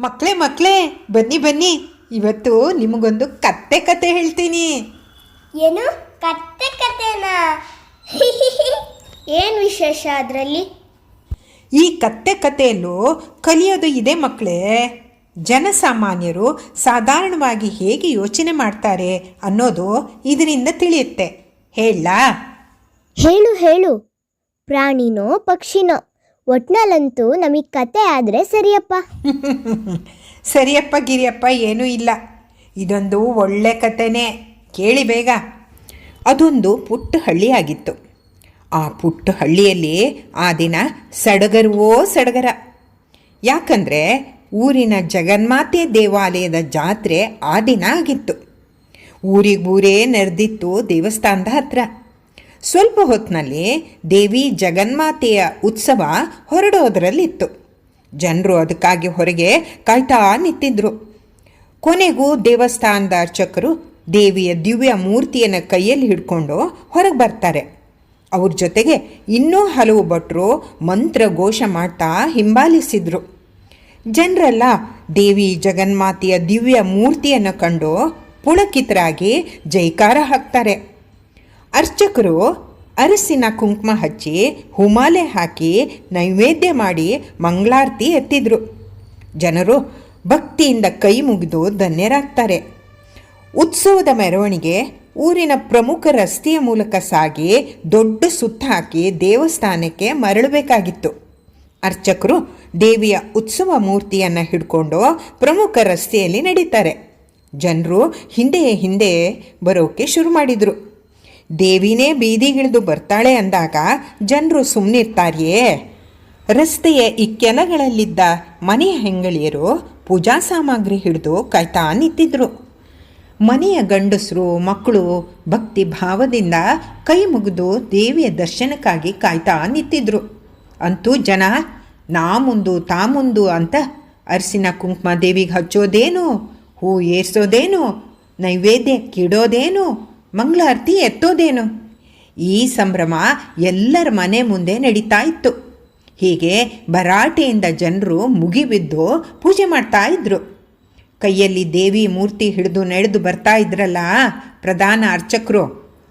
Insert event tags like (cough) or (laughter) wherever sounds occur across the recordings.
ಮಕ್ಕಳೇ ಮಕ್ಕಳೇ ಬನ್ನಿ ಬನ್ನಿ. ಇವತ್ತು ನಿಮಗೊಂದು ಕತ್ತೆ ಕತೆ ಹೇಳ್ತೀನಿ. ಏನು? ಕತ್ತೆ ಕತೆನಾ? ಏನು ವಿಶೇಷ ಅದರಲ್ಲಿ? ಈ ಕತ್ತೆ ಕಥೆಯಲ್ಲೂ ಕಲಿಯೋದು ಇದೆ ಮಕ್ಕಳೇ ಜನಸಾಮಾನ್ಯರು ಸಾಧಾರಣವಾಗಿ ಹೇಗೆ ಯೋಚನೆ ಮಾಡ್ತಾರೆ ಅನ್ನೋದು ಇದರಿಂದ ತಿಳಿಯುತ್ತೆ. ಹೇಳಲಾ ಹೇಳು ಹೇಳು. ಪ್ರಾಣಿನೋ ಪಕ್ಷಿನೋ? ಒಟ್ನಲ್ಲಂತೂ ನಮಗೆ ಕತೆ ಆದರೆ ಸರಿಯಪ್ಪ. (laughs) ಸರಿಯಪ್ಪ ಗಿರಿಯಪ್ಪ ಏನೂ ಇಲ್ಲ. ಇದೊಂದು ಒಳ್ಳೆ ಕತೆನೇ. ಕೇಳಿ ಬೇಗ. ಅದೊಂದು ಪುಟ್ಟ ಹಳ್ಳಿಯಾಗಿತ್ತು ಆ ಪುಟ್ಟ ಹಳ್ಳಿಯಲ್ಲಿ ಆ ದಿನ ಸಡಗರವೋ ಸಡಗರ. ಯಾಕಂದರೆ ಊರಿನ ಜಗನ್ಮಾತೆ ದೇವಾಲಯದ ಜಾತ್ರೆ ಆ ದಿನ ಆಗಿತ್ತು. ಊರಿಗೂರೇ ನೆರೆದಿತ್ತು ದೇವಸ್ಥಾನದ ಹತ್ರ. ಸ್ವಲ್ಪ ಹೊತ್ತಿನಲ್ಲಿ ದೇವಿ ಜಗನ್ಮಾತೆಯ ಉತ್ಸವ ಹೊರಡೋದರಲ್ಲಿತ್ತು. ಜನರು ಅದಕ್ಕಾಗಿ ಹೊರಗೆ ಕಾಯ್ತಾ ನಿಂತಿದ್ರು. ಕೊನೆಗೂ ದೇವಸ್ಥಾನದ ಅರ್ಚಕರು ದೇವಿಯ ದಿವ್ಯ ಮೂರ್ತಿಯನ್ನು ಕೈಯಲ್ಲಿ ಹಿಡ್ಕೊಂಡು ಹೊರಗೆ ಬರ್ತಾರೆ. ಅವ್ರ ಜೊತೆಗೆ ಇನ್ನೂ ಹಲವು ಭಟ್ರು ಮಂತ್ರ ಘೋಷ ಮಾಡ್ತಾ ಹಿಂಬಾಲಿಸಿದ್ರು. ಜನರೆಲ್ಲ ದೇವಿ ಜಗನ್ಮಾತೆಯ ದಿವ್ಯ ಮೂರ್ತಿಯನ್ನು ಕಂಡು ಪುಳಕಿತರಾಗಿ ಜೈಕಾರ ಹಾಕ್ತಾರೆ. ಅರ್ಚಕರು ಅರಸಿನ ಕುಂಕುಮ ಹಚ್ಚಿ ಹುಮಾಲೆ ಹಾಕಿ ನೈವೇದ್ಯ ಮಾಡಿ ಮಂಗಳಾರತಿ ಎತ್ತಿದ್ರು. ಜನರು ಭಕ್ತಿಯಿಂದ ಕೈ ಮುಗಿದು ಧನ್ಯರಾಗ್ತಾರೆ. ಉತ್ಸವದ ಮೆರವಣಿಗೆ ಊರಿನ ಪ್ರಮುಖ ರಸ್ತೆಯ ಮೂಲಕ ಸಾಗಿ ದೊಡ್ಡ ಸುತ್ತ ಹಾಕಿ ದೇವಸ್ಥಾನಕ್ಕೆ ಮರಳಬೇಕಾಗಿತ್ತು. ಅರ್ಚಕರು ದೇವಿಯ ಉತ್ಸವ ಮೂರ್ತಿಯನ್ನು ಹಿಡ್ಕೊಂಡು ಪ್ರಮುಖ ರಸ್ತೆಯಲ್ಲಿ ನಡೀತಾರೆ. ಜನರು ಹಿಂದೆಯೇ ಹಿಂದೆ ಬರೋಕೆ ಶುರು ಮಾಡಿದರು. ದೇವಿನೇ ಬೀದಿಗಿಳಿದು ಬರ್ತಾಳೆ ಅಂದಾಗ ಜನರು ಸುಮ್ಮನಿರ್ತಾರಿಯೇ ರಸ್ತೆಯ ಇಕ್ಕೆಲಗಳಲ್ಲಿದ್ದ ಮನೆಯ ಹೆಂಗಳಿಯರು ಪೂಜಾ ಸಾಮಗ್ರಿ ಹಿಡಿದು ಕಾಯ್ತಾ ನಿಂತಿದ್ರು. ಮನೆಯ ಗಂಡಸರು, ಮಕ್ಕಳು ಭಕ್ತಿ ಭಾವದಿಂದ ಕೈ ಮುಗಿದು ದೇವಿಯ ದರ್ಶನಕ್ಕಾಗಿ ಕಾಯ್ತಾ ನಿಂತಿದ್ರು. ಅಂತೂ ಜನ, ನಾ ಮುಂದು, ತಾ ಮುಂದು ಅಂತ ಅರಸಿನ ಕುಂಕುಮ ದೇವಿಗೆ ಹಚ್ಚೋದೇನು, ಹೂ ಏರ್ಸೋದೇನು, ನೈವೇದ್ಯ ಕಿಡೋದೇನು ಮಂಗಳಾರತಿ ಎತ್ತೋದೇನು? ಈ ಸಂಭ್ರಮ ಎಲ್ಲರ ಮನೆ ಮುಂದೆ ನಡೀತಾ ಇತ್ತು. ಹೀಗೆ ಭರಾಟೆಯಿಂದ ಜನರು ಮುಗಿಬಿದ್ದು ಪೂಜೆ ಮಾಡ್ತಾ ಇದ್ರು. ಕೈಯಲ್ಲಿ ದೇವಿ ಮೂರ್ತಿ ಹಿಡಿದು ನಡೆದು ಬರ್ತಾ ಇದ್ರಲ್ಲ, ಪ್ರಧಾನ ಅರ್ಚಕರು,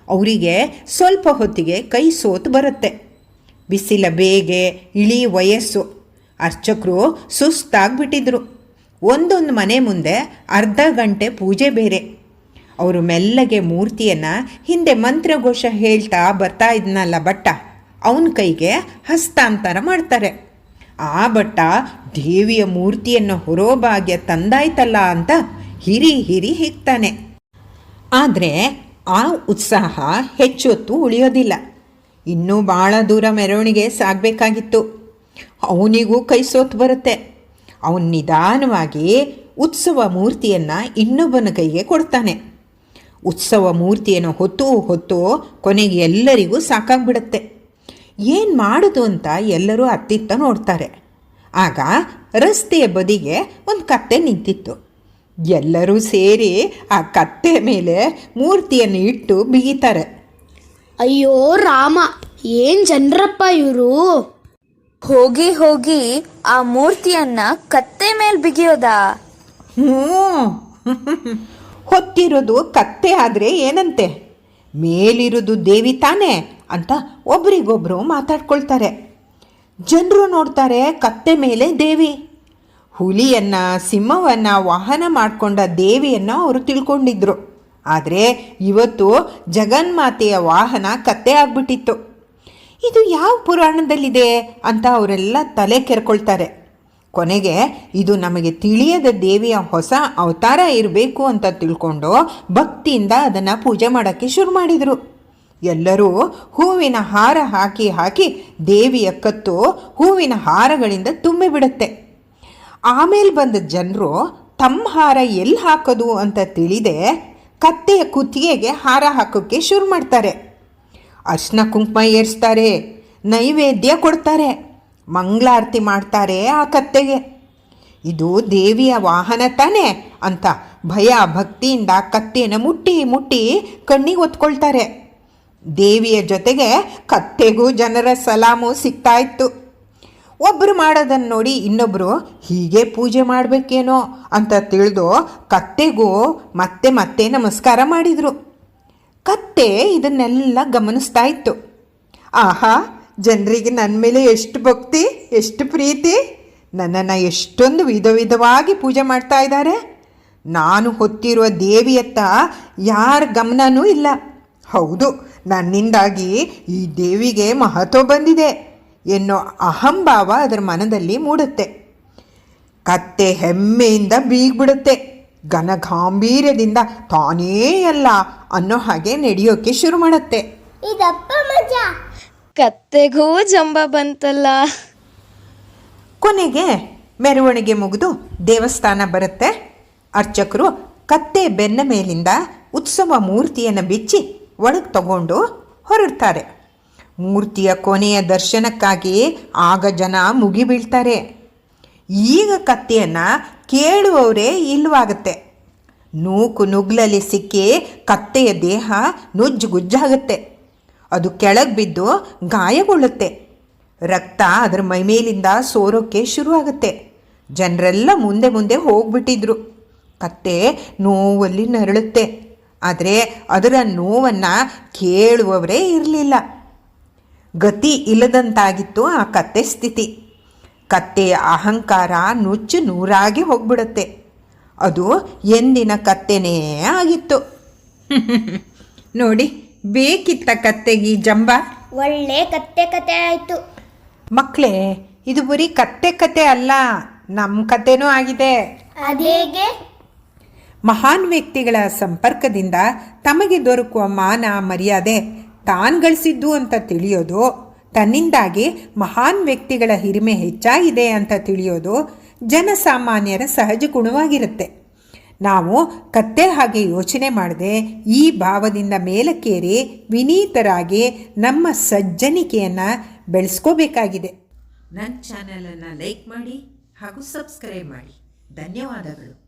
ಅವರಿಗೆ ಸ್ವಲ್ಪ ಹೊತ್ತಿಗೆ ಕೈ ಸೋತು ಬರುತ್ತೆ. ಬಿಸಿಲ ಬೇಗೆ ಇಳಿ ವಯಸ್ಸು. ಅರ್ಚಕರು ಸುಸ್ತಾಗ್ಬಿಟ್ಟಿದ್ರು. ಒಂದೊಂದು ಮನೆ ಮುಂದೆ ಅರ್ಧ ಗಂಟೆ ಪೂಜೆ ಬೇರೆ. ಅವರು ಮೆಲ್ಲಗೆ ಮೂರ್ತಿಯನ್ನು ಹಿಂದೆ ಮಂತ್ರಘೋಷ ಹೇಳ್ತಾ ಬರ್ತಾ ಇದ್ನಲ್ಲ ಬಟ್ಟ ಅವನ ಕೈಗೆ ಹಸ್ತಾಂತರ ಮಾಡ್ತಾರೆ. ಆ ಬಟ್ಟ ದೇವಿಯ ಮೂರ್ತಿಯನ್ನು ಹೊರೋಭಾಗ್ಯ ತಂದಾಯ್ತಲ್ಲ ಅಂತ ಹಿರಿ ಹಿರಿ ಹಿಗ್ತಾನೆ ಆದರೆ ಆ ಉತ್ಸಾಹ ಹೆಚ್ಚೊತ್ತು ಉಳಿಯೋದಿಲ್ಲ. ಇನ್ನೂ ಭಾಳ ದೂರ ಮೆರವಣಿಗೆ ಸಾಗಬೇಕಾಗಿತ್ತು. ಅವನಿಗೂ ಕೈ ಸೋತು ಬರುತ್ತೆ. ಅವನು ನಿಧಾನವಾಗಿ ಉತ್ಸವ ಮೂರ್ತಿಯನ್ನು ಇನ್ನೊಬ್ಬನ ಕೈಗೆ ಕೊಡ್ತಾನೆ. ಉತ್ಸವ ಮೂರ್ತಿಯನ್ನು ಹೊತ್ತು ಹೊತ್ತು ಕೊನೆಗೆ ಎಲ್ಲರಿಗೂ ಸಾಕಾಗ್ಬಿಡುತ್ತೆ. ಏನು ಮಾಡೋದು ಅಂತ ಎಲ್ಲರೂ ಅತ್ತಿತ್ತ ನೋಡ್ತಾರೆ. ಆಗ ರಸ್ತೆಯ ಬದಿಗೆ ಒಂದು ಕತ್ತೆ ನಿಂತಿತ್ತು. ಎಲ್ಲರೂ ಸೇರಿ ಆ ಕತ್ತೆ ಮೇಲೆ ಮೂರ್ತಿಯನ್ನು ಇಟ್ಟು ಬಿಗಿತಾರೆ. ಅಯ್ಯೋ ರಾಮ ಏನು ಜನರಪ್ಪ ಇವರು? ಹೋಗಿ ಹೋಗಿ ಆ ಮೂರ್ತಿಯನ್ನ ಕತ್ತೆ ಮೇಲೆ ಬಿಗಿಯೋದಾ? ಹ್ಞೂ ಹೊತ್ತಿರೋದು ಕತ್ತೆ ಆದರೆ ಏನಂತೆ? ಮೇಲಿರೋದು ದೇವಿ ತಾನೇ ಅಂತ ಒಬ್ರಿಗೊಬ್ರು ಮಾತಾಡ್ಕೊಳ್ತಾರೆ. ಜನರು ನೋಡ್ತಾರೆ ಕತ್ತೆ ಮೇಲೆ ದೇವಿ. ಹುಲಿಯನ್ನು, ಸಿಂಹವನ್ನು ವಾಹನ ಮಾಡಿಕೊಂಡ ದೇವಿಯನ್ನು ಅವರು ತಿಳ್ಕೊಂಡಿದ್ರು. ಆದರೆ ಇವತ್ತು ಜಗನ್ಮಾತೆಯ ವಾಹನ ಕತ್ತೆ ಆಗ್ಬಿಟ್ಟಿತ್ತು. ಇದು ಯಾವ ಪುರಾಣದಲ್ಲಿದೆ ಅಂತ ಅವರೆಲ್ಲ ತಲೆ ಕೆರ್ಕೊಳ್ತಾರೆ. ಕೊನೆಗೆ ಇದು ನಮಗೆ ತಿಳಿಯದ ದೇವಿಯ ಹೊಸ ಅವತಾರ ಇರಬೇಕು ಅಂತ ತಿಳ್ಕೊಂಡು ಭಕ್ತಿಯಿಂದ ಅದನ್ನು ಪೂಜೆ ಮಾಡೋಕ್ಕೆ ಶುರು ಮಾಡಿದರು. ಎಲ್ಲರೂ ಹೂವಿನ ಹಾರ ಹಾಕಿ ಹಾಕಿ ದೇವಿಯ ಕತ್ತು ಹೂವಿನ ಹಾರಗಳಿಂದ ತುಂಬಿಬಿಡುತ್ತೆ ಆಮೇಲೆ ಬಂದ ಜನರು ತಮ್ಮ ಹಾರ ಎಲ್ಲಿ ಹಾಕೋದು ಅಂತ ತಿಳಿದೆ ಕತ್ತೆಯ ಕುತ್ತಿಗೆಗೆ ಹಾರ ಹಾಕೋಕ್ಕೆ ಶುರು ಮಾಡ್ತಾರೆ. ಅರ್ಶನ ಕುಂಕುಮ ಏರಿಸ್ತಾರೆ, ನೈವೇದ್ಯ ಕೊಡ್ತಾರೆ. ಮಂಗಳಾರತಿ ಮಾಡ್ತಾರೆ ಆ ಕತ್ತೆಗೆ. ಇದು ದೇವಿಯ ವಾಹನ ತಾನೇ ಅಂತ ಭಯ ಭಕ್ತಿಯಿಂದ ಕತ್ತೆಯನ್ನು ಮುಟ್ಟಿ ಮುಟ್ಟಿ ಕಣ್ಣಿಗೆ ಒತ್ಕೊಳ್ತಾರೆ ದೇವಿಯ ಜೊತೆಗೆ ಕತ್ತೆಗೂ ಜನರ ಸಲಾಮು ಸಿಗ್ತಾ ಇತ್ತು ಒಬ್ಬರು ಮಾಡೋದನ್ನು ನೋಡಿ ಇನ್ನೊಬ್ಬರು ಹೀಗೆ ಪೂಜೆ ಮಾಡಬೇಕೇನೋ ಅಂತ ತಿಳಿದು ಕತ್ತೆಗೂ ಮತ್ತೆ ಮತ್ತೆ ನಮಸ್ಕಾರ ಮಾಡಿದರು. ಕತ್ತೆ ಇದನ್ನೆಲ್ಲ ಗಮನಿಸ್ತಾ ಇತ್ತು ಆಹಾ ಜನರಿಗೆ ನನ್ನ ಮೇಲೆ ಎಷ್ಟು ಭಕ್ತಿ, ಎಷ್ಟು ಪ್ರೀತಿ, ನನ್ನನ್ನು ಎಷ್ಟೊಂದು ವಿಧ ವಿಧವಾಗಿ ಪೂಜೆ ಮಾಡ್ತಾ ಇದ್ದಾರೆ. ನಾನು ಹೊತ್ತಿರುವ ದೇವಿಯತ್ತ ಯಾರ ಗಮನನೂ ಇಲ್ಲ. ಹೌದು, ನನ್ನಿಂದಾಗಿ ಈ ದೇವಿಗೆ ಮಹತ್ವ ಬಂದಿದೆ ಎನ್ನೋ ಅಹಂಭಾವ ಅದರ ಮನದಲ್ಲಿ ಮೂಡುತ್ತೆ. ಕತ್ತೆ ಹೆಮ್ಮೆಯಿಂದ ಬೀಗ್ಬಿಡುತ್ತೆ, ಘನಗಾಂಭೀರ್ಯದಿಂದ ತಾನೇ ಅಲ್ಲ ಅನ್ನೋ ಹಾಗೆ ನಡೆಯೋಕೆ ಶುರು ಮಾಡುತ್ತೆ. ಇದಪ್ಪ ಮಜಾ. ಕತ್ತೆಗೂ ಜಂಬ ಬಂತಲ್ಲ. ಕೊನೆಗೆ ಮೆರವಣಿಗೆ ಮುಗಿದು ದೇವಸ್ಥಾನ ಬರುತ್ತೆ. ಅರ್ಚಕರು ಕತ್ತೆ ಬೆನ್ನ ಮೇಲಿಂದ ಉತ್ಸವ ಮೂರ್ತಿಯನ್ನು ಬಿಚ್ಚಿ ಒಳಗೆ ತಗೊಂಡು ಹೊರಡ್ತಾರೆ. ಮೂರ್ತಿಯ ಕೊನೆಯ ದರ್ಶನಕ್ಕಾಗಿ ಆಗ ಜನ ಮುಗಿಬೀಳ್ತಾರೆ. ಈಗ ಕತ್ತೆಯನ್ನು ಕೇಳುವವರೇ ಇಲ್ಲವಾಗುತ್ತೆ. ನೂಕು ನುಗ್ಲಲ್ಲಿ ಸಿಕ್ಕಿ ಕತ್ತೆಯ ದೇಹ ನುಜ್ಜು ಗುಜ್ಜಾಗುತ್ತೆ ಅದು ಕೆಳಗೆ ಬಿದ್ದು ಗಾಯಗೊಳ್ಳುತ್ತೆ. ರಕ್ತ ಅದರ ಮೈಮೇಲಿಂದ ಸೋರೋಕ್ಕೆ ಶುರುವಾಗುತ್ತೆ. ಜನರೆಲ್ಲ ಮುಂದೆ ಮುಂದೆ ಹೋಗ್ಬಿಟ್ಟಿದ್ರು. ಕತ್ತೆ ನೋವಲ್ಲಿ ನರಳುತ್ತೆ. ಆದರೆ ಅದರ ನೋವನ್ನು ಕೇಳುವವರೇ ಇರಲಿಲ್ಲ. ಗತಿ ಇಲ್ಲದಂತಾಗಿತ್ತು ಆ ಕತ್ತೆ ಸ್ಥಿತಿ. ಕತ್ತೆಯ ಅಹಂಕಾರ ನುಚ್ಚು ನೂರಾಗಿ ಹೋಗ್ಬಿಡುತ್ತೆ. ಅದು ಎಂದಿನ ಕತ್ತೆನೇ ಆಗಿತ್ತು. (laughs) ನೋಡಿ ಬೇಕಿತ್ತ ಕತ್ತೆಗಿ ಜಂಬ? ಒಳ್ಳೆ ಕತ್ತೆ ಕತೆ ಆಯ್ತು. ಮಕ್ಕಳೇ ಇದು ಬರೀ ಕತ್ತೆ ಕತೆ ಅಲ್ಲ ನಮ್ಮ ಕತೆನೂ ಆಗಿದೆ. ಅದೇಗೆ ಮಹಾನ್ ವ್ಯಕ್ತಿಗಳ ಸಂಪರ್ಕದಿಂದ ತಮಗೆ ದೊರಕುವ ಮಾನ ಮರ್ಯಾದೆ ತಾನು ಗಳಿಸಿದ್ದು ಅಂತ ತಿಳಿಯೋದು ತನ್ನಿಂದಾಗಿ ಮಹಾನ್ ವ್ಯಕ್ತಿಗಳ ಹಿರಿಮೆ ಹೆಚ್ಚಾಗಿದೆ ಅಂತ ತಿಳಿಯೋದು ಜನಸಾಮಾನ್ಯರ ಸಹಜ ಗುಣವಾಗಿರುತ್ತೆ. ನಾವು ಕತ್ತೆ ಹಾಗೆ ಯೋಚನೆ ಮಾಡದೆ ಈ ಭಾವದಿಂದ ಮೇಲಕ್ಕೇರಿ ವಿನೀತರಾಗಿ ನಮ್ಮ ಸಜ್ಜನಿಕೆಯನ್ನು ಬೆಳೆಸ್ಕೋಬೇಕಾಗಿದೆ. ನನ್ನ ಚಾನಲನ್ನು ಲೈಕ್ ಮಾಡಿ ಹಾಗೂ ಸಬ್ಸ್ಕ್ರೈಬ್ ಮಾಡಿ. ಧನ್ಯವಾದಗಳು.